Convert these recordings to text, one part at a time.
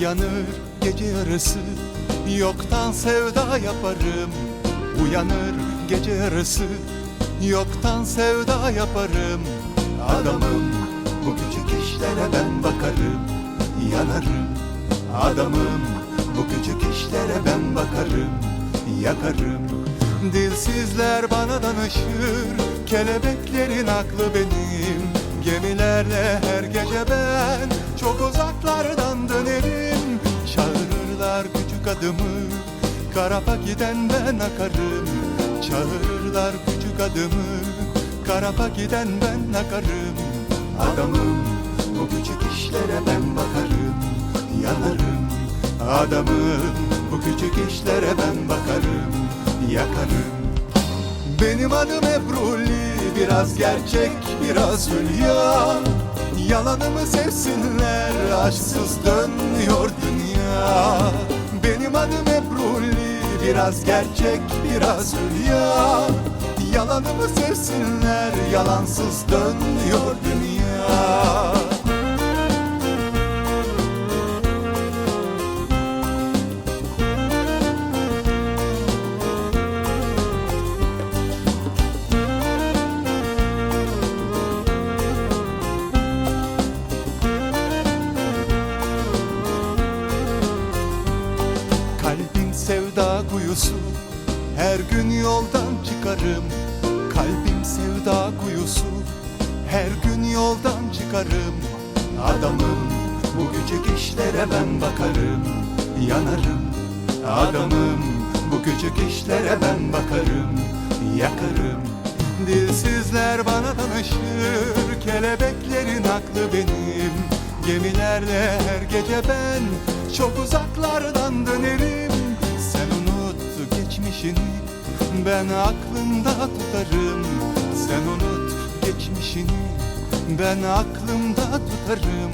yarısı. Yoktan sevda yaparım Uyanır gece yarısı. Yoktan sevda yaparım Adamım. Bu küçük işlere ben bakarım Yanarım. Adamım bu küçük işlere ben bakarım Yakarım. Dilsizler bana danışır Kelebeklerin aklı benim. Gemilerle her gece ben Çok uzaklardan dönerim adımı Karapa giden ben akarım. Çağırırlar küçük adımı Karapa giden ben akarım. Adamım bu küçük işlere ben bakarım Yanarım. Adamım bu küçük işlere ben bakarım Yakarım. Benim adım Ebruli Biraz gerçek biraz hülya. Yalanımı sevsinler Aşksız dönüyor dünya Biraz gerçek biraz hülya. Yalanımı sevsinler Yalansız dönüyor dünya sevda kuyusu. Her gün yoldan çıkarım Kalbim sevda kuyusu. Her gün yoldan çıkarım Adamım. Bu küçük işlere ben bakarım Yanarım. Adamım bu küçük işlere ben bakarım Yakarım. Dilsizler bana danışır Kelebeklerin aklı benim. Gemilerle her gece ben Çok uzaklardan dönerim geçmişini Ben aklımda tutarım. Sen unut geçmişini Ben aklımda tutarım.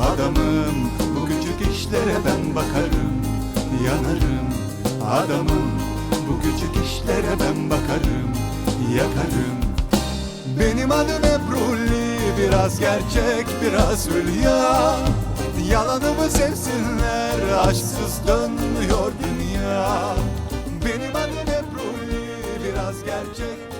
Adamım bu küçük işlere ben bakarım. Yanarım Adamım bu küçük işlere ben bakarım. Yakarım. Benim adım Ebruli Biraz gerçek biraz hülya. Yalanımı sevsinler Aşksız dönmüyor dünya Benim